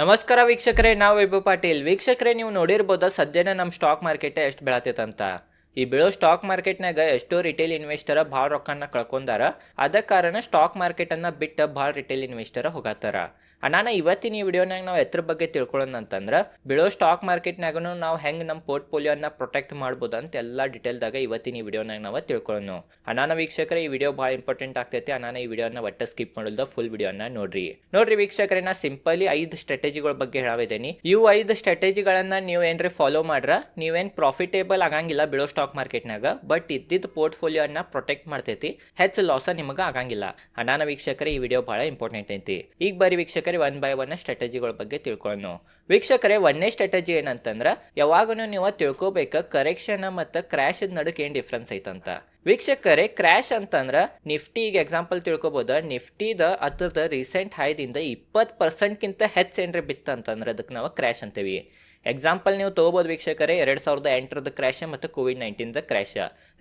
ನಮಸ್ಕಾರ ವೀಕ್ಷಕರೇ, ನಾವು ವೈಭವ್ ಪಾಟೀಲ್. ವೀಕ್ಷಕರೇ, ನೀವು ನೋಡಿರ್ಬೋದು ಸದ್ಯನೇ ನಮ್ಮ ಸ್ಟಾಕ್ ಮಾರ್ಕೆಟ್ ಎಷ್ಟು ಬೆಳತೈತಂತ ಈ ಬೀಳೋ ಸ್ಟಾಕ್ ಮಾರ್ಕೆಟ್ನಾಗ ಎಷ್ಟೋ ರಿಟೇಲ್ ಇನ್ವೆಸ್ಟರ್ ಭಾಳ ರೊಕ್ಕನ ಕಳ್ಕೊಂಡಾರ. ಅದ ಕಾರಣ ಸ್ಟಾಕ್ ಮಾರ್ಕೆಟನ್ನು ಬಿಟ್ಟು ಭಾಳ ರಿಟೇಲ್ ಇನ್ವೆಸ್ಟರ್ ಹೋಗತ್ತಾರ ನಾನು ಇವತ್ತಿನ ಈ ವಿಡಿಯೋನಾಗ ನಾವು ಎತ್ರ ಬಗ್ಗೆ ತಿಳ್ಕೊಳ್ಳೋಣ ಅಂತಂದ್ರೆ, ಬೀಳೋ ಸ್ಟಾಕ್ ಮಾರ್ಕೆಟ್ನಾಗೂ ನಾವು ಹೆಂಗೆ ನಮ್ಮ ಪೋರ್ಟ್ಫೋಲಿಯೋನ ಪ್ರೊಟೆಕ್ಟ್ ಮಾಡ್ಬೋದು ಅಂತ ಎಲ್ಲ ಡಿಟೇಲ್ದಾಗ ಇವತ್ತಿನ ಈ ವಿಡಿಯೋನಾಗ ನಾವು ತಿಳ್ಕೊಳ್ಳೋಣ ಅಣ್ಣನ ವೀಕ್ಷಕರೇ, ಈ ವಿಡಿಯೋ ಭಾಳ ಇಂಪಾರ್ಟೆಂಟ್ ಆಗ್ತೈತಿ. ಅನಾನ ಈ ವಿಡಿಯೋನ ಒಟ್ಟ ಸ್ಕಿಪ್ ಮಾಡೋದ ಫುಲ್ ವಿಡಿಯೋನ ನೋಡ್ರಿ. ನೋಡ್ರಿ ವೀಕ್ಷಕರೇ, ನಾ ಸಿಂಪಲಿ ಐದು ಸ್ಟ್ರಾಟಜಿಗಳ ಬಗ್ಗೆ ಹೇಳಿದ್ದೀನಿ ಇವು ಐದು ಸ್ಟ್ರಾಟಜಿಗಳನ್ನ ನೀವು ಏನ್ರಿ ಫಾಲೋ ಮಾಡ್ರ, ನೀವೇನು ಪ್ರಾಫಿಟೇಬಲ್ ಆಗಂಗಿಲ್ಲ ಬಿಳೋ ಸ್ಟಾಕ್ ಮಾರ್ಕೆಟ್ನಾಗ ಬಟ್ ಇದ್ದಿದ್ದ ಪೋರ್ಟ್ಫೋಲಿಯೋನ ಪ್ರೊಟೆಕ್ಟ್ ಮಾಡ್ತೈತಿ. ಹೆಚ್ಚು ಲಾಸ ನಿಮಗೆ ಆಗಂಗಿಲ್ಲ. ಅನಾನ ವೀಕ್ಷಕರೇ, ಈ ವಿಡಿಯೋ ಭಾಳ ಇಂಪಾರ್ಟೆಂಟ್ ಐತಿ. ಈಗ ಬರೀ ವೀಕ್ಷಕರೇ ಒನ್ ಬೈ ಒನ್ ಸ್ಟ್ರಾಟಜಿಗಳ ಬಗ್ಗೆ ತಿಳ್ಕೊಳ್ಳೋಣ ವೀಕ್ಷಕರೇ ಒಂದೇ ಸ್ಟ್ರಾಟಜಿ ಏನಂತಂದ್ರೆ ಯಾವಾಗೂ ನೀವು ತಿಳ್ಕೊಬೇಕ ಕರೆಕ್ಷನ್ ಮತ್ತು ಕ್ರ್ಯಾಶ್ ನಡುಕ್ ಏನು ಡಿಫ್ರೆನ್ಸ್ ಐತಂತ? ವೀಕ್ಷಕರೇ ಕ್ರ್ಯಾಶ್ ಅಂತಂದ್ರೆ ನಿಫ್ಟಿ ಈಗ ಎಕ್ಸಾಂಪಲ್ ತಿಳ್ಕೊಬೋದು. ನಿಫ್ಟಿದ ಅದ್ರದ ರೀಸೆಂಟ್ ಹೈದಿಂದ ಇಪ್ಪತ್ತು ಪರ್ಸೆಂಟ್ಗಿಂತ ಹೆಚ್ಚು ಏನ್ರಿ ಬಿತ್ತಂತಂದ್ರೆ ಅದಕ್ಕೆ ನಾವು ಕ್ರ್ಯಾಶ್ ಅಂತೀವಿ. ಎಕ್ಸಾಂಪಲ್ ನೀವು ತೊಗೋಬೋದು ವೀಕ್ಷಕರೇ, ಎರಡು ಸಾವಿರದ ಎಂಟರದ ಕ್ರ್ಯಾಶ್ ಮತ್ತು ಕೋವಿಡ್ ನೈನ್ಟೀನ್ದ ಕ್ರ್ಯಾಶ್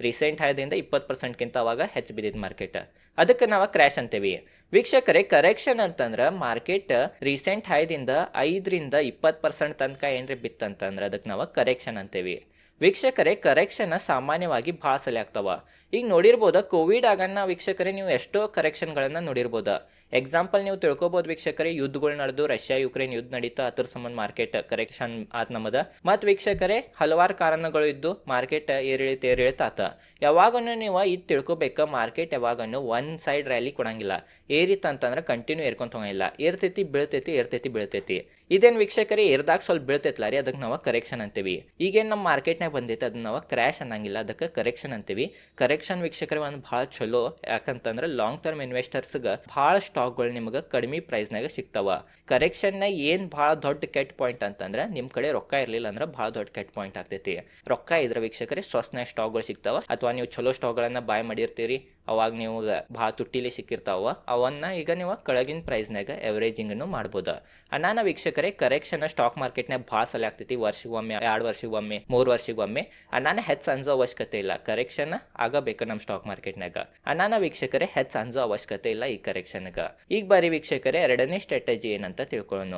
ರೀಸೆಂಟ್ ಹಾಯದಿಂದ ಇಪ್ಪತ್ತು ಪರ್ಸೆಂಟ್ಗಿಂತ ಅವಾಗ ಹೆಚ್ಚು ಬಿದ್ದಿದ್ದು ಮಾರ್ಕೆಟ್ ಅದಕ್ಕೆ ನಾವು ಕ್ರ್ಯಾಶ್ ಅಂತೀವಿ. ವೀಕ್ಷಕರೇ ಕರೆಕ್ಷನ್ ಅಂತಂದ್ರೆ ಮಾರ್ಕೆಟ್ ರೀಸೆಂಟ್ ಹೈದಿಂದ ಐದರಿಂದ ಇಪ್ಪತ್ತು ಪರ್ಸೆಂಟ್ ತನಕ ಏನ್ರಿ ಬಿತ್ತಂತಂದ್ರೆ ಅದಕ್ಕೆ ನಾವು ಕರೆಕ್ಷನ್ ಅಂತೀವಿ. ವೀಕ್ಷಕರೇ ಕರೆಕ್ಷನ್ ಸಾಮಾನ್ಯವಾಗಿ ಭಾಳ ಸಲ ಆಗ್ತಾವ. ಈಗ ನೋಡಿರ್ಬೋದು ಕೋವಿಡ್ ಆಗನ್ನ ವೀಕ್ಷಕರೇ ನೀವು ಎಷ್ಟೋ ಕರೆಕ್ಷನ್ಗಳನ್ನು ನೋಡಿರ್ಬೋದು. ಎಕ್ಸಾಂಪಲ್ ನೀವು ತಿಳ್ಕೊಬೋದು ವೀಕ್ಷಕರೇ, ಯುದ್ಧಗಳು ನಡೆದು ರಷ್ಯಾ ಯುಕ್ರೇನ್ ಯುದ್ಧ ನಡೀತಾ ಅದ್ರ ಸಂಬಂಧ ಮಾರ್ಕೆಟ್ ಕರೆಕ್ಷನ್ ಆತ್ ನಮ್ಮದ. ಮತ್ತು ವೀಕ್ಷಕರೇ, ಹಲವಾರು ಕಾರಣಗಳು ಇದ್ದು ಮಾರ್ಕೆಟ್ ಏರಿಳಿತ ಏರಿಳಿತ ಆತ ಯಾವಾಗನು ನೀವು ಇದು ತಿಳ್ಕೊಬೇಕು ಮಾರ್ಕೆಟ್ ಯಾವಾಗನು ಒನ್ ಸೈಡ್ ರ್ಯಾಲಿ ಕೊಡಂಗಿಲ್ಲ. ಏರಿತ ಅಂತಂದ್ರೆ ಕಂಟಿನ್ಯೂ ಏರ್ಕೊಂತ ಹೋಗಂಗಿಲ್ಲ. ಏರ್ತೈತಿ, ಬೀಳ್ತೈತಿ ಏರ್ತೈತಿ, ಬೀಳ್ತೈತಿ. ಇದೇನು ವೀಕ್ಷಕರಿ ಎರ್ದಾಗ ಸ್ವಲ್ಪ ಬೀಳ್ತೈತಲ್ಲ ರೀ, ಅದಕ್ಕೆ ನಾವು ಕರೆಕ್ಷನ್ ಅಂತೀವಿ. ಈಗೇನು ನಮ್ಮ ಮಾರ್ಕೆಟ್ನಾಗ ಬಂದೈತೆ, ಅದನ್ನ ನಾವು ಕ್ರ್ಯಾಶ್ ಅನ್ನಂಗಿಲ್ಲ, ಅದಕ್ಕೆ ಕರೆಕ್ಷನ್ ಅಂತೀವಿ. ಕರೆಕ್ಷನ್ ವೀಕ್ಷಕರೇ, ಒಂದು ಭಾಳ ಚಲೋ, ಯಾಕಂತಂದ್ರೆ ಲಾಂಗ್ ಟರ್ಮ್ ಇನ್ವೆಸ್ಟರ್ಸ್ಗೆ ಭಾಳ ಸ್ಟಾಕ್ಗಳು ನಿಮಗೆ ಕಡಿಮೆ ಪ್ರೈಸ್ನಾಗ ಸಿಗ್ತಾವ. ಕರೆಕ್ಷನ್ನ ಏನು ಭಾಳ ದೊಡ್ಡ ಕೆಟ್ಟ ಪಾಯಿಂಟ್ ಅಂತಂದ್ರೆ ನಿಮ್ಮ ಕಡೆ ರೊಕ್ಕ ಇರಲಿಲ್ಲ ಅಂದ್ರೆ ಭಾಳ ದೊಡ್ಡ ಕೆಟ್ಟ ಪಾಯಿಂಟ್ ಆಗ್ತೈತಿ. ರೊಕ್ಕ ಇದ್ರ ವೀಕ್ಷಕರಿ ಸ್ವಸ್ನಾಗ ಸ್ಟಾಕ್ಗಳು ಸಿಗ್ತಾವ, ಅಥವಾ ನೀವು ಚಲೋ ಸ್ಟಾಕ್ಗಳನ್ನು ಬಾಯ್ ಮಾಡಿರ್ತೀರಿ ಅವಾಗ ನೀವು ಭಾಳ ತುಟ್ಟಿಲಿ ಸಿಕ್ಕಿರ್ತಾವ ಅವನ್ನ ಈಗ ನೀವು ಕೆಳಗಿನ ಪ್ರೈಸ್ನಾಗ ಎವರೇಜಿಂಗನ್ನು ಮಾಡ್ಬೋದು. ಅಣ್ಣಾನ ವೀಕ್ಷಕರೇ ಕರೆಕ್ಷನ್ ಸ್ಟಾಕ್ ಮಾರ್ಕೆಟ್ನಾಗ ಭಾಳ ಸಲ ಆಗ್ತೈತಿ. ವರ್ಷಗೊಮ್ಮೆ ಎರಡು ವರ್ಷಗೊಮ್ಮೆ ಮೂರು ವರ್ಷಗೊಮ್ಮೆ ಅಣ್ಣಾನ ಹೆಚ್ಚು ಅನ್ಸೋ ಅವಶ್ಯಕತೆ ಇಲ್ಲ. ಕರೆಕ್ಷನ್ ಆಗಬೇಕು ನಮ್ಮ ಸ್ಟಾಕ್ ಮಾರ್ಕೆಟ್ನಾಗ ಅಣ್ಣಾನ ವೀಕ್ಷಕರೇ ಹೆಚ್ಚು ಅನ್ಸೋ ಅವಶ್ಯಕತೆ ಇಲ್ಲ ಈ ಕರೆಕ್ಷನ್ಗೆ ಈಗ ಬಾರಿ ವೀಕ್ಷಕರೇ, ಎರಡನೇ ಸ್ಟ್ರಾಟಜಿ ಏನಂತ ತಿಳ್ಕೊಳ್ಳೋಣ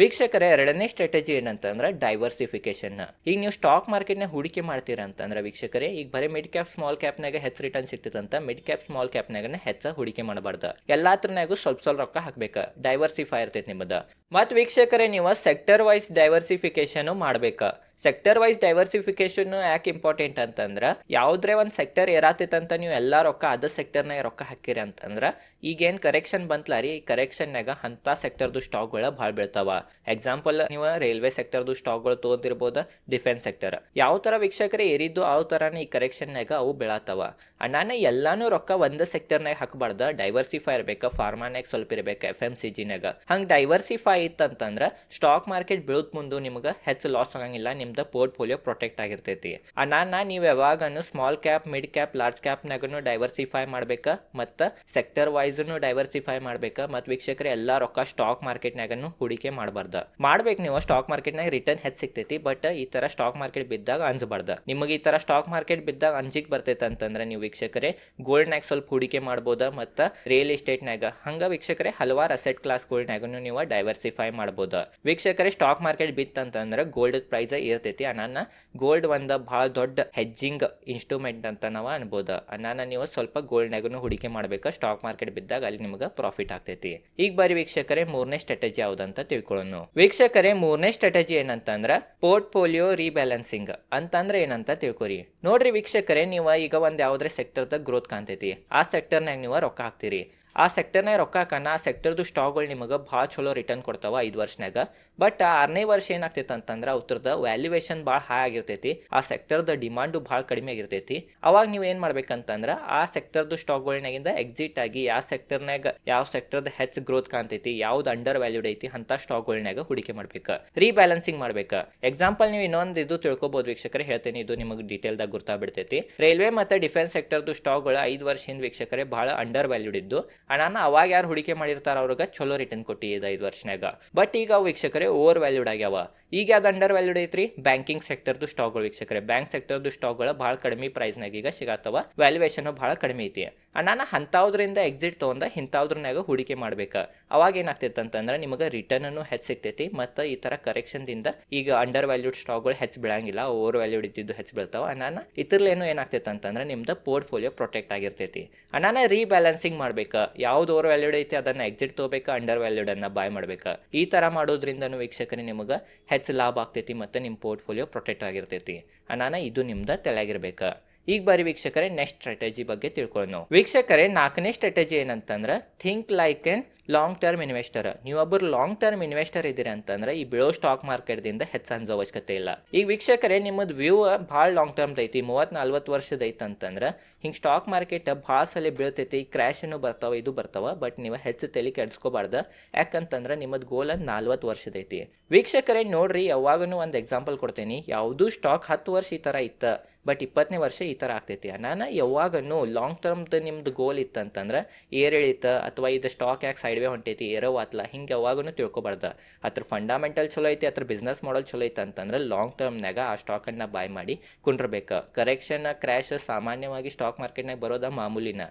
ವೀಕ್ಷಕರೇ, ಎರಡನೇ ಸ್ಟ್ರಾಟಜಿ ಏನಂತಂದ್ರೆ ಡೈವರ್ಸಿಫಿಕೇಶನ್ ಈಗ ನೀವು ಸ್ಟಾಕ್ ಮಾರ್ಕೆಟ್ನ ಹೂಡಿಕೆ ಮಾಡ್ತೀರಾ ಅಂತಂದ್ರೆ ವೀಕ್ಷಕರೇ, ಈಗ ಬರೀ ಮಿಡ್ ಕ್ಯಾಪ್ ಸ್ಮಾಲ್ ಕ್ಯಾಪ್ನಾಗ ಹೆಚ್ಚು ರಿಟರ್ನ್ ಸಿಗ್ತದಂತ ಮಿಡ್ ಕ್ಯಾಪ್ ಸ್ಮಾಲ್ ಕ್ಯಾಪ್ನಾಗ ಹೆಚ್ಚ ಹೂಡಿಕೆ ಮಾಡಬಾರ್ದು. ಎಲ್ಲಾತ್ರನಾಗೂ ಸ್ವಲ್ಪ ಸ್ವಲ್ಪ ರೊಕ್ಕ ಹಾಕ್ಬೇಕು. ಡೈವರ್ಸಿಫೈ ಇರ್ತೈತಿ ನಿಮ್ಮದ. ಮತ್ತು ವೀಕ್ಷಕರೇ, ನೀವು ಸೆಕ್ಟರ್ ವೈಸ್ ಡೈವರ್ಸಿಫಿಕೇಶನ್ ಮಾಡ್ಬೇಕು. ಸೆಕ್ಟರ್ ವೈಸ್ ಡೈವರ್ಸಿಫಿಕೇಶನ್ ಯಾಕೆ ಇಂಪಾರ್ಟೆಂಟ್ ಅಂತಂದ್ರೆ, ಯಾವುದ್ರೆ ಒಂದು ಸೆಕ್ಟರ್ ಏರಾತೈತಂತ ನೀವು ಎಲ್ಲ ರೊಕ್ಕ ಅದ ಸೆಕ್ಟರ್ನಾಗ ರೊಕ್ಕ ಹಾಕಿರಿ ಅಂತಂದ್ರೆ, ಈಗೇನು ಕರೆಕ್ಷನ್ ಬಂತಲ್ಲ ರೀ, ಈ ಕರೆಕ್ಷನ್ನಾಗ ಅಂಥ ಸೆಕ್ಟರ್ದು ಸ್ಟಾಕ್ಗಳು ಭಾಳ ಬೀಳ್ತಾವ. ಎಕ್ಸಾಂಪಲ್ ನೀವು ರೈಲ್ವೆ ಸೆಕ್ಟರ್ದು ಸ್ಟಾಕ್ಗಳು ತೊಗೊಂಡಿರ್ಬೋದು ಡಿಫೆನ್ಸ್ ಸೆಕ್ಟರ್ ಯಾವ ಥರ ವೀಕ್ಷಕರೇ, ಏರಿದ್ದು ಆ ಥರನೇ ಈ ಕರೆಕ್ಷನ್ನಾಗ ಅವು ಬೀಳತ್ತವ ಅಣ್ಣಾನ ಎಲ್ಲಾನು ರೊಕ್ಕ ಒಂದು ಸೆಕ್ಟರ್ನಾಗ ಹಾಕಬಾರ್ದ. ಡೈವರ್ಸಿಫೈ ಇರ್ಬೇಕು ಫಾರ್ಮಾನಾಗ ಸ್ವಲ್ಪ ಇರ್ಬೇಕು ಎಫ್ ಎಂ ಸಿ ಜಿನಾಗ ಹಂಗೆ ಡೈವರ್ಸಿಫೈ ಇತ್ತಂತಂದ್ರ ಸ್ಟಾಕ್ ಮಾರ್ಕೆಟ್ ಬೀಳತ್ ಮುಂದೆ ನಿಮ್ಗೆ ಹೆಚ್ಚು ಲಾಸ್ ಆಗಂಗಿಲ್ಲ, ನಿಮ್ದು ಪೋರ್ಟ್ಫೋಲಿಯೋ ಪ್ರೊಟೆಕ್ಟ್ ಆಗಿರ್ತೈತಿ. ಅಣ್ಣಾನ ನೀವು ಯಾವಾಗನು small cap mid cap large ಕ್ಯಾಪ್ನಾಗೂ diversify ಮಾಡ್ಬೇಕು, ಮತ್ತು ಸೆಕ್ಟರ್ ವೈಸ್ನು ಡೈವರ್ಸಿಫೈ ಮಾಡ್ಬೇಕು ಮತ್ತು ವೀಕ್ಷಕರು ಎಲ್ಲ ರೊಕ್ಕ ಸ್ಟಾಕ್ ಮಾರ್ಕೆಟ್ನಾಗನು ಹೂಡಿಕೆ ಮಾಡಬಾರ್ದು. ಮಾಡ್ಬೇಕು ನೀವು ಸ್ಟಾಕ್ ಮಾರ್ಕೆಟ್ನಾಗ ರಿಟರ್ನ್ ಹೆಚ್ಚು ಸಿಗ್ತೈತಿ ಬಟ್ ಈ ಥರ ಸ್ಟಾಕ್ ಮಾರ್ಕೆಟ್ ಬಿದ್ದಾಗ ಅಂಜಬಾರ್ದ. ನಿಮಗೆ ಈ ಥರ ಸ್ಟಾಕ್ ಮಾರ್ಕೆಟ್ ಬಿದ್ದಾಗ ಅಂಜಿಕ್ ಬರ್ತೈತೆ ಅಂತಂದ್ರೆ ನೀವು ವೀಕ್ಷಕರೇ ಗೋಲ್ಡ್ನಾಗ ಸ್ವಲ್ಪ ಹೂಡಿಕೆ ಮಾಡ್ಬೋದ ಮತ್ತು ರಿಯಲ್ ಎಸ್ಟೇಟ್ನಾಗ ಹಂಗ ವೀಕ್ಷಕರೇ, ಹಲವಾರು ಅಸೆಟ್ ಕ್ಲಾಸ್ಗಳ್ನಾಗೂ ನೀವು ಡೈವರ್ಸಿಫೈ ಮಾಡ್ಬೋದು? ವೀಕ್ಷಕರೇ ಸ್ಟಾಕ್ ಮಾರ್ಕೆಟ್ ಬಿತ್ತಂತಂದ್ರೆ ಗೋಲ್ಡ್ ಪ್ರೈಸ್ ಇರ್ತೈತಿ. ಅನಾನ ಗೋಲ್ಡ್ ಒಂದು ಭಾಳ ದೊಡ್ಡ ಹೆಜ್ಜಿಂಗ್ ಇನ್ಸ್ಟ್ರೂಮೆಂಟ್ ಅಂತ ನಾವು ಅನ್ಬೋದು? ಅನಾನ ನೀವು ಸ್ವಲ್ಪ ಗೋಲ್ಡ್ನಾಗೂ ಹೂಡಿಕೆ ಮಾಡ್ಬೇಕು. ಸ್ಟಾಕ್ ಮಾರ್ಕೆಟ್ ಬಿದ್ದಾಗ ಅಲ್ಲಿ ನಿಮ್ಗೆ ಪ್ರಾಫಿಟ್ ಆಗ್ತೈತಿ. ಈಗ ಬರೀ ವೀಕ್ಷಕರೇ, ಮೂರನೇ ಸ್ಟ್ರಾಟಜಿ ಯಾವ್ದಂತ ತಿಳ್ಕೊಳ್ಳೋಣ ವೀಕ್ಷಕರೇ, ಮೂರನೇ ಸ್ಟ್ರಾಟಜಿ ಏನಂತಂದ್ರ ಪೋರ್ಟ್ಫೋಲಿಯೋ ರೀಬ್ಯಾಲೆನ್ಸಿಂಗ್ ಅಂತಂದ್ರೆ ಏನಂತ ತಿಳ್ಕೊರಿ. ನೋಡ್ರಿ ವೀಕ್ಷಕರೇ, ನೀವು ಈಗ ಒಂದ್ ಯಾವ್ದ್ರೆ ಸೆಕ್ಟರ್ದ ಗ್ರೋತ್ ಕಾಣ್ತೈತಿ. ಆ ಸೆಕ್ಟರ್ನಾಗ ನೀವು ರೊಕ್ಕ ಹಾಕ್ತೀರಿ. ಆ ಸೆಕ್ಟರ್ನೇ ರೊಕ್ಕ ಹಾಕೋಣ. ಆ ಸೆಕ್ಟರ್ದು ಸ್ಟಾಕ್ಗಳು ನಿಮಗೆ ಭಾಳ ಚಲೋ ರಿಟರ್ನ್ ಕೊಡ್ತಾವ ಐದು ವರ್ಷನಾಗ ಬಟ್ ಆರನೇ ವರ್ಷ ಏನಾಗ್ತೈತೆ ಅಂತಂದ್ರೆ ಉತ್ತರದ ವ್ಯಾಲ್ಯೂಯೇಷನ್ ಭಾಳ ಹೈ ಆಗಿರ್ತೈತಿ. ಆ ಸೆಕ್ಟರ್ದ ಡಿಮಾಂಡು ಭಾಳ ಕಡಿಮೆ ಆಗಿರ್ತೈತಿ. ಅವಾಗ ನೀವು ಏನು ಮಾಡ್ಬೇಕಂತಂದ್ರೆ ಆ ಸೆಕ್ಟರ್ದು ಸ್ಟಾಕ್ಗಳ್ನಾಗಿಂದ ಎಕ್ಸಿಟ್ ಆಗಿ ಯಾವ ಸೆಕ್ಟರ್ನಾಗ ಯಾವ ಸೆಕ್ಟರ್ದ ಹೆಚ್ಚು ಗ್ರೋತ್ ಕಾಣ್ತೈತಿ, ಯಾವ್ದು ಅಂಡರ್ ವ್ಯಾಲ್ಯೂಡ್ ಐತಿ ಅಂತ ಸ್ಟಾಕ್ಗಳ್ನಾಗ ಹೂಡಿಕೆ ಮಾಡ್ಬೇಕು. ರೀಬ್ಯಾಲೆನ್ಸಿಂಗ್ ಮಾಡ್ಬೇಕು. ಎಕ್ಸಾಂಪಲ್ ನೀವು ಇನ್ನೊಂದು ಇದು ತಿಳ್ಕೊಬೋದು ವೀಕ್ಷಕರೇ. ಹೇಳ್ತೇನೆ, ಇದು ನಿಮಗೆ ಡೀಟೇಲ್ದಾಗ ಗುರ್ತಾಗ್ಬಿಡ್ತೈತಿ. ರೈಲ್ವೆ ಮತ್ತು ಡಿಫೆನ್ಸ್ ಸೆಕ್ಟರ್ದು ಸ್ಟಾಕ್ಗಳು ಐದು ವರ್ಷ ಹಿಂದೆ ವೀಕ್ಷಕರೇ ಭಾಳ ಅಂಡರ್ ವ್ಯಾಲ್ಯೂಡ್ ಇದ್ದು ನಾನು ಅವಾಗ ಯಾರು ಹೂಡಿಕೆ ಮಾಡಿರ್ತಾರ ಅವ್ರಿಗೆ ಚಲೋ ರಿಟರ್ನ್ ಕೊಟ್ಟಿ ಕೊಟ್ಟಿದೆ ಐದು ವರ್ಷನಾಗ ಬಟ್ ಈಗ ವೀಕ್ಷಕರೇ ಓವರ್ ವ್ಯಾಲ್ಯೂಡ್ ಆಗ್ಯಾವ. ಈಗ ಯಾವ್ದು ಅಂಡರ್ ವ್ಯಾಲ್ಯೂಡ್ ಐತ್ರಿ ಬ್ಯಾಂಕಿಂಗ್ ಸೆಕ್ಟರ್ದು ಸ್ಟಾಕ್ಗಳು ವೀಕ್ಷಕರೇ. ಬ್ಯಾಂಕ್ ಸೆಕ್ಟರ್ದು ಸ್ಟಾಕ್ಗಳು ಭಾಳ ಕಡಿಮೆ ಪ್ರೈಸ್ನಾಗ ಈಗ ಸಿಗತ್ತವ ವ್ಯಾಲ್ಯೂಯೇಷನ್ ಭಾಳ ಕಡಿಮೆ ಐತಿ. ನಾನು ಹಂತಾವ್ರಿಂದ ಎಕ್ಸಿಟ್ ತೊಗೊಂಡ ಇಂಥವ್ದ್ರನ್ಯಾಗ ಹೂಡಿಕೆ ಮಾಡ್ಬೇಕು. ಅವಾಗ ಏನಾಗ್ತೈತೆ ಅಂತಂದ್ರೆ ನಿಮಗೆ ರಿಟರ್ನನ್ನು ಹೆಚ್ಚು ಸಿಗ್ತೈತಿ ಮತ್ತು ಈ ಥರ ಕರೆಕ್ಷನ್ದಿಂದ ಈಗ ಅಂಡರ್ ವ್ಯಾಲ್ಯೂಡ್ ಸ್ಟಾಕ್ಗಳು ಹೆಚ್ಚು ಬೀಳಂಗಿಲ್ಲ ಓವರ್ ವ್ಯಾಲ್ಯೂಡ್ ಇದ್ದಿದ್ದು ಹೆಚ್ಚು ಬೀಳ್ತಾವ. ಅಣ್ಣನ ಇದ್ರಲ್ಲೇನು ಏನಾಗ್ತೈತೆ ಅಂತಂದ್ರೆ ನಿಮ್ದು ಪೋರ್ಟ್ಫೋಲಿಯೋ ಪ್ರೊಟೆಕ್ಟ್ ಆಗಿರ್ತೈತಿ. ಅಣ್ಣನ ರೀಬ್ಯಾಲೆನ್ಸಿಂಗ್ ಮಾಡ್ಬೇಕು. ಯಾವ್ದು ಓವರ್ ವ್ಯಾಲ್ಯೂಡ್ ಐತಿ, ಅದನ್ನ ಎಕ್ಸಿಟ್ ತಗೋಬೇಕು ಅಂಡರ್ ವ್ಯಾಲ್ಯೂಡ್ ಅನ್ನ ಬಾಯ್ ಮಾಡ್ಬೇಕು? ಈ ತರ ಮಾಡೋದ್ರಿಂದನೂ ವೀಕ್ಷಕರೇ ನಿಮಗೆ ಹೆಚ್ಚು ಲಾಭ ಆಗ್ತೈತಿ ಮತ್ತೆ ನಿಮ್ಮ ಪೋರ್ಟ್ಫೋಲಿಯೋ ಪ್ರೊಟೆಕ್ಟ್ ಆಗಿರ್ತೈತಿ. ಅನಾನ ಇದು ನಿಮ್ದು ತಲೆಯಾಗಿರ್ಬೇಕು. ಈಗ ಬಾರಿ ವೀಕ್ಷಕರೇ ನೆಕ್ಸ್ಟ್ ಸ್ಟ್ರಾಟಜಿ ಬಗ್ಗೆ ತಿಳ್ಕೊಳ್ಳೋಣ ವೀಕ್ಷಕರೇ, ನಾಲ್ಕನೇ ಸ್ಟ್ರಾಟಜಿ ಏನಂತಂದ್ರೆ think like an long term investor ನೀವೊಬ್ಬರು long term investor ಇದ್ದೀರಿ ಅಂತಂದ್ರೆ ಈ ಬೀಳೋ ಸ್ಟಾಕ್ ಮಾರ್ಕೆಟ್ದಿಂದ ಹೆಚ್ಚು ಅನ್ಸೋ ಅವಶ್ಯಕತೆ ಇಲ್ಲ. ಈಗ ವೀಕ್ಷಕರೇ, ನಿಮ್ಮದು ವ್ಯೂ ಭಾಳ ಲಾಂಗ್ ಟರ್ಮ್ ಐತಿ ಮೂವತ್ತು ನಲ್ವತ್ತು ವರ್ಷದ ಐತೆ ಅಂತಂದ್ರೆ, ಹಿಂಗೆ ಸ್ಟಾಕ್ ಮಾರ್ಕೆಟ್ ಭಾಳ ಸಲ ಬೀಳ್ತೈತಿ ಕ್ರ್ಯಾಶನು ಬರ್ತಾವ, ಇದು ಬರ್ತಾವ ಬಟ್ ನೀವು ಹೆಚ್ಚು ತಲೆ ಕೆಡಿಸ್ಕೋಬಾರ್ದು. ಯಾಕಂತಂದ್ರೆ ನಿಮ್ಮದು ಗೋಲ್ ಒಂದು ನಲ್ವತ್ತು ವರ್ಷದ ಐತಿ. ವೀಕ್ಷಕರೇ, ನೋಡ್ರಿ ಯಾವಾಗೂ ಒಂದು ಎಕ್ಸಾಂಪಲ್ ಕೊಡ್ತೀನಿ. ಯಾವುದೂ ಸ್ಟಾಕ್ ಹತ್ತು ವರ್ಷ ಈ ಥರ ಇತ್ತು. ಬಟ್ ಇಪ್ಪತ್ತನೇ ವರ್ಷ ಈ ಥರ ಆಗ್ತೈತಿ. ನಾನು ಯಾವಾಗನು ಲಾಂಗ್ ಟರ್ಮ್ದು ನಿಮ್ದು ಗೋಲ್ ಇತ್ತಂತಂದ್ರೆ ಏರಿಳಿತ ಅಥವಾ ಇದು ಸ್ಟಾಕ್ ಯಾಕೆ ಸೈಡ್ವೇ ಹೊಂಟೈತಿ ಏರೋ ಆತ್ಲ ಹಿಂಗೆ ಯಾವಾಗೂ ತಿಳ್ಕೊಬಾರ್ದು. ಅದ್ರ ಫಂಡಮೆಂಟಲ್ ಚಲೋ ಐತಿ ಅದ್ರ ಬಿಸ್ನೆಸ್ ಮಾಡಲ್ ಚಲೋ ಐತೆ ಅಂತಂದ್ರೆ ಲಾಂಗ್ ಟರ್ಮ್ನಾಗ ಆ ಸ್ಟಾಕನ್ನು ಬಾಯ್ ಮಾಡಿ ಕುಂಡ್ರಬೇಕು. ಕರೆಕ್ಷನ್ ಕ್ರ್ಯಾಶ್ ಸಾಮಾನ್ಯವಾಗಿ ಸ್ಟಾಕ್ ಮಾರ್ಕೆಟ್ನಾಗ ಬರೋದ ಮಾಮೂಲಿನ.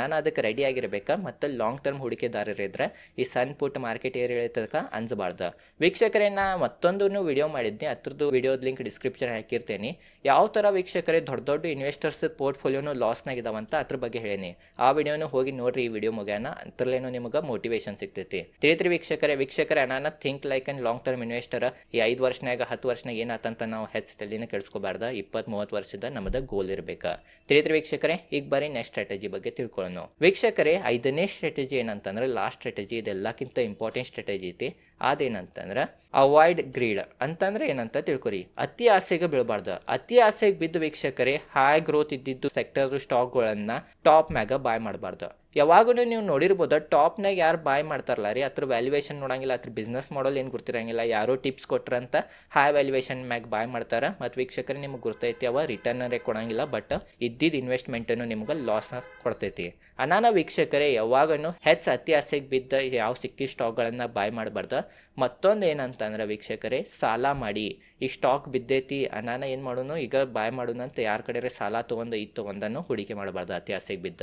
ನಾನು ಅದಕ್ಕೆ ರೆಡಿ ಆಗಿರ್ಬೇಕು ಮತ್ತು ಲಾಂಗ್ ಟರ್ಮ್ ಹೂಡಿಕೆದಾರರಿದ್ರೆ ಈ ಸಣ್ಣ ಪುಟ್ಟ ಮಾರ್ಕೆಟ್ ಏರ್ ಇಳಿತದಕ್ಕೆ ಅನ್ಸಬಾರ್ದು. ವೀಕ್ಷಕರೇ, ನಾ ಮತ್ತೊಂದು ವಿಡಿಯೋ ಮಾಡಿದ್ದೆ ಅದ್ರದ್ದು ವಿಡಿಯೋದ ಲಿಂಕ್ ಡಿಸ್ಕ್ರಿಪ್ಷನ್ ಹಾಕಿರ್ತೀನಿ. ಯಾವ ಥರ ವೀಕ್ಷಕರೇ, ದೊಡ್ಡ ದೊಡ್ಡ ಇನ್ವೆಸ್ಟರ್ಸ್ ಪೋರ್ಟ್ಫೋಲಿಯೋನು ಲಾಸ್ನಾಗಿದಾವಂತ ಅದ್ರ ಬಗ್ಗೆ ಹೇಳೀನಿ. ಆ ವಿಡಿಯೋನು ಹೋಗಿ ನೋಡ್ರಿ, ಈ ವಿಡಿಯೋ ಮುಗ್ಯಾನ, ಅದ್ರಲ್ಲೇನು ನಿಮಗೆ ಮೋಟಿವೇಶನ್ ಸಿಗ್ತೈತಿ. ತಿಳಿತ್ರಿ ವೀಕ್ಷಕರೇ ವೀಕ್ಷಕರೇ ನಾನು think like and long term investor ಈ ಐದು ವರ್ಷನಾಗ ಹತ್ತು ವರ್ಷನಾಗ ಏನಾತಂತ ನಾವು ಹೆಚ್ಚು ತಲೆನ ಕೆಡಿಸ್ಕೋಬಾರ್ದ ಇಪ್ಪತ್ ಮೂವತ್ತು ವರ್ಷದ ನಮ್ದ ಗೋಲ್ ಇರಬೇಕು. ತಿಳಿತ್ರಿ ವೀಕ್ಷಕರೇ, ಈಗ ಬರೀ ನೆಕ್ಸ್ಟ್ ಸ್ಟ್ರಾಟಜಿ ಬಗ್ಗೆ ತಿಳ್ಕೊಳ್ಳೋಣ ವೀಕ್ಷಕರೇ, ಐದನೇ ಸ್ಟ್ರಾಟಜಿ ಏನಂತಂದ್ರೆ ಲಾಸ್ಟ್ ಸ್ಟ್ರಾಟಜಿ ಇದೆಲ್ಲಕ್ಕಿಂತ ಇಂಪಾರ್ಟೆಂಟ್ ಸ್ಟ್ರಾಟಜಿ ಐತಿ. ಅದೇನಂತಂದ್ರೆ ಅವಾಯ್ಡ್ ಗ್ರೀಡ್ ಅಂತಂದ್ರೆ ಏನಂತ ತಿಳ್ಕೊರಿ. ಅತಿ ಆಸೆಗೆ ಬೀಳಬಾರ್ದು. ಅತಿ ಆಸೆಗೆ ಬಿದ್ದ ವೀಕ್ಷಕರೇ ಹೈ ಗ್ರೋತ್ ಇದ್ದಿದ್ದು ಸೆಕ್ಟರ್ ಸ್ಟಾಕ್ಗಳನ್ನ ಟಾಪ್ ಮ್ಯಾಗ ಬಾಯ್ ಮಾಡಬಾರ್ದು. ಯಾವಾಗೂ ನೀವು ನೋಡಿರ್ಬೋದು ಟಾಪ್ನಾಗ ಯಾರು ಬಾಯ್ ಮಾಡ್ತಾರಲ್ಲ ರೀ? ಅದ್ರ ವ್ಯಾಲ್ಯೂಯೇಷನ್ ನೋಡಂಗಿಲ್ಲ ಅದ್ರ ಬಿಸ್ನೆಸ್ ಮಾಡಲ್ ಏನು ಗೊತ್ತಿರಂಗಿಲ್ಲ ಯಾರೋ ಟಿಪ್ಸ್ ಕೊಟ್ರಂತ ಹೈ ವ್ಯಾಲ್ಯೂಯೇಷನ್ ಮ್ಯಾಗ ಬಾಯ್ ಮಾಡ್ತಾರೆ. ಮತ್ತು ವೀಕ್ಷಕರೇ ನಿಮ್ಗೆ ಗೊತ್ತೈತಿ ಅವ ರಿಟರ್ನರೇ ಕೊಡಂಗಿಲ್ಲ ಬಟ್ ಇದ್ದಿದ್ದು ಇನ್ವೆಸ್ಟ್ಮೆಂಟನ್ನು ನಿಮ್ಗೆ ಲಾಸ್ ಕೊಡ್ತೈತಿ. ಅನಾನ ವೀಕ್ಷಕರೇ, ಯಾವಾಗನು ಹೆಚ್ಚು ಅತಿ ಆಸೆಗೆ ಬಿದ್ದ ಯಾವ ಸಿಕ್ಕಿ ಸ್ಟಾಕ್ಗಳನ್ನು ಬಾಯ್ ಮಾಡಬಾರ್ದು? ಮತ್ತೊಂದು ಏನಂತಂದ್ರೆ ವೀಕ್ಷಕರೇ, ಸಾಲ ಮಾಡಿ. ಈ ಸ್ಟಾಕ್ ಬಿದ್ದೈತಿ ಅನಾನ ಏನು ಮಾಡೋನು? ಈಗ ಬಾಯ್ ಮಾಡೋಣ ಅಂತ ಯಾರ ಕಡೆ ಸಾಲ ತೊಗೊಂಡು ಇದು ತೊಗೊಂಡನ್ನು ಹೂಡಿಕೆ ಮಾಡಬಾರ್ದು ಅತಿ ಆಸೆಗೆ ಬಿದ್ದ.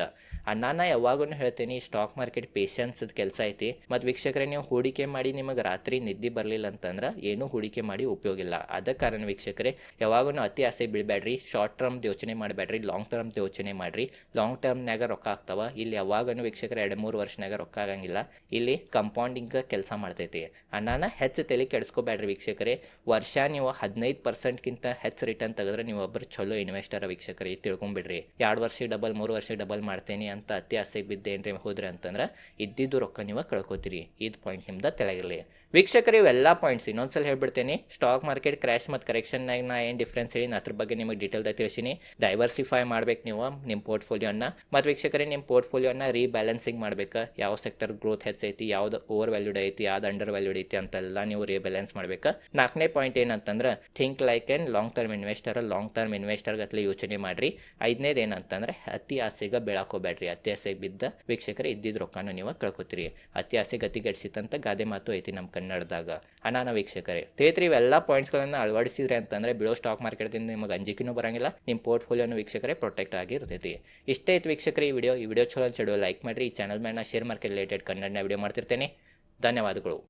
ಅನ್ನಾನ ಯಾವಾಗೂ ಹೇಳ್ತೀನಿ ಸ್ಟಾಕ್ ಮಾರ್ಕೆಟ್ ಪೇಷನ್ಸ್ದ ಕೆಲಸ ಐತಿ. ಮತ್ತು ವೀಕ್ಷಕರೇ, ನೀವು ಹೂಡಿಕೆ ಮಾಡಿ ನಿಮಗೆ ರಾತ್ರಿ ನಿದ್ದೆ ಬರಲಿಲ್ಲ ಅಂತಂದ್ರೆ ಏನೂ ಹೂಡಿಕೆ ಮಾಡಿ ಉಪಯೋಗ ಇಲ್ಲ. ಅದ ಕಾರಣ ವೀಕ್ಷಕರೇ ಯಾವಾಗೂ ಅತಿ ಆಸೆ ಬೀಳಬೇಡ್ರಿ ಶಾರ್ಟ್ ಟರ್ಮ್ ಯೋಚನೆ ಮಾಡಬೇಡ್ರಿ ಲಾಂಗ್ ಟರ್ಮ್ ಯೋಚನೆ ಮಾಡಿರಿ. ಲಾಂಗ್ ಟರ್ಮ್ನಾಗ ರೊಕ್ಕ ಆಗ್ತಾವ. ಇಲ್ಲಿ ಯಾವಾಗೂ ವೀಕ್ಷಕರೇ ಎರಡು ಮೂರು ವರ್ಷನಾಗ ರೊಕ್ಕ ಆಗಂಗಿಲ್ಲ. ಇಲ್ಲಿ ಕಂಪೌಂಡಿಂಗ್ ಕೆಲಸ ಮಾಡ್ತೈತಿ. ಅನ್ನಾನ ಹೆಚ್ಚು ತಲೆ ಕೆಡಿಸ್ಕೋಬೇಡ್ರಿ ವೀಕ್ಷಕರೇ. ವರ್ಷ ನೀವು ಹದಿನೈದು ಪರ್ಸೆಂಟ್ಗಿಂತ ಹೆಚ್ಚು ರಿಟರ್ನ್ ತೆಗೆದ್ರೆ ನೀವು ಒಬ್ಬರು ಚಲೋ ಇನ್ವೆಸ್ಟರ್ ವೀಕ್ಷಕರೇ ತಿಳ್ಕೊಂಬಿಡ್ರಿ. ಎರಡು ವರ್ಷಕ್ಕೆ ಡಬಲ್ ಮೂರು ವರ್ಷಕ್ಕೆ ಡಬಲ್ ಮಾಡ್ತೇನೆ ಅಂತ ಅತಿ ಆಸೆಗೆ ಬಿದ್ದೇನ್ರಿ ಹೋದ್ರೆ ಅಂತಂದ್ರೆ ಇದ್ದಿದ್ದು ರೊಕ್ಕ ನೀವು ಕಳ್ಕೊತೀರಿ. ಇದು ಪಾಯಿಂಟ್ ನಿಮ್ದು ತೆಳಗಿರಲಿ ವೀಕ್ಷಕರು ಇವೆಲ್ಲ ಪಾಯಿಂಟ್ಸ್ ಇನ್ನೊಂದ್ಸಲ ಹೇಳ್ಬಿಡ್ತೇನೆ. ಸ್ಟಾಕ್ ಮಾರ್ಕೆಟ್ ಕ್ರ್ಯಾಶ್ ಮತ್ತು ಕರೆಕ್ಷನ್ನಾಗ ನಾ ಏನು ಡಿಫ್ರೆನ್ಸ್ ಹೇಳಿ ಅದ್ರ ಬಗ್ಗೆ ನಿಮಗೆ ಡೀಟೇಲ್ದಾಗ ತಿಳಿಸಿನಿ ಡೈವರ್ಸಿಫೈ ಮಾಡ್ಬೇಕು ನೀವು ನಿಮ್ಮ ಪೋರ್ಟ್ಫೋಲಿಯೋನ ಮತ್ತು ವೀಕ್ಷಕರೇ ನಿಮ್ಮ ಪೋರ್ಟ್ಫೋಲಿಯೋನ ರೀಬ್ಯಾಲೆನ್ಸಿಂಗ್ ಮಾಡ್ಬೇಕು. ಯಾವ ಸೆಕ್ಟರ್ ಗ್ರೋತ್ ಹೆಚ್ಚೈತಿ, ಯಾವ್ದು ಓವರ್ ವ್ಯಾಲ್ಯೂಡ್ ಐತಿ, ಯಾವ್ದು ಅಂಡರ್ ವ್ಯಾಲ್ಯೂಡ್ ಐತಿ ಅಂತೆಲ್ಲ ನೀವು ರೀಬ್ಯಾಲೆನ್ಸ್ ಮಾಡ್ಬೇಕು. ನಾಲ್ಕನೇ ಪಾಯಿಂಟ್ ಏನಂತಂದ್ರೆ think like an long term investor long term investor ಗತ್ಲೆ ಯೋಚನೆ ಮಾಡ್ರಿ. ಐದನೇದು ಏನಂತಂದ್ರೆ, ಅತಿ ಆಸೆಗೆ ಬೆಳಕೋಬೇಡ್ರಿ. ಅತಿ ಆಸೆಗೆ ಬಿದ್ದ ವೀಕ್ಷಕರು ಇದ್ದಿದ್ದ ರೊಕ್ಕನ ನೀವು ಕಳ್ಕೊತೀರಿ. ಅತಿ ಆಸೆ ಗತಿಗೆಡ್ಸಿತಂತ ಗಾದೆ ಮಾತು ಐತಿ ನಮ್ಮ ಕನ್ನಡದಾಗ. ಅನಾನ ವೀಕ್ಷಕರೇ ತಿಳಿತ್ರಿ ಇವೆಲ್ಲ ಪಾಯಿಂಟ್ಸ್ಗಳನ್ನು ಅಳವಡಿಸಿದ್ರೆ ಅಂತಂದ್ರೆ ಬೀಳೋ ಸ್ಟಾಕ್ ಮಾರ್ಕೆಟ್ದಿಂದ ನಿಮಗೆ ಅಂಜಿಕೆನೂ ಬರಂಗಿಲ್ಲ. ನಿಮ್ಮ ಪೋರ್ಟ್ಫೋಲಿಯೋನು ವೀಕ್ಷಕರೇ ಪ್ರೊಟೆಕ್ಟ್ ಆಗಿರ್ತೈತಿ. ಇಷ್ಟೇ ಐತೆ ವೀಕ್ಷಕರೇ ಈ ವಿಡಿಯೋ ಈ ವಿಡಿಯೋ ಚಲೋ ಅನ್ಸಿಡೋ ಲೈಕ್ ಮಾಡಿರಿ. ಈ ಚಾನಲ್ ಮೇಲೆ ಶೇರ್ ಮಾರ್ಕೆಟ್ ರಿಲೇಟೆಡ್ ಕನ್ನಡನ ವಿಡಿಯೋ ಮಾಡ್ತಿರ್ತೇನೆ. ಧನ್ಯವಾದಗಳು.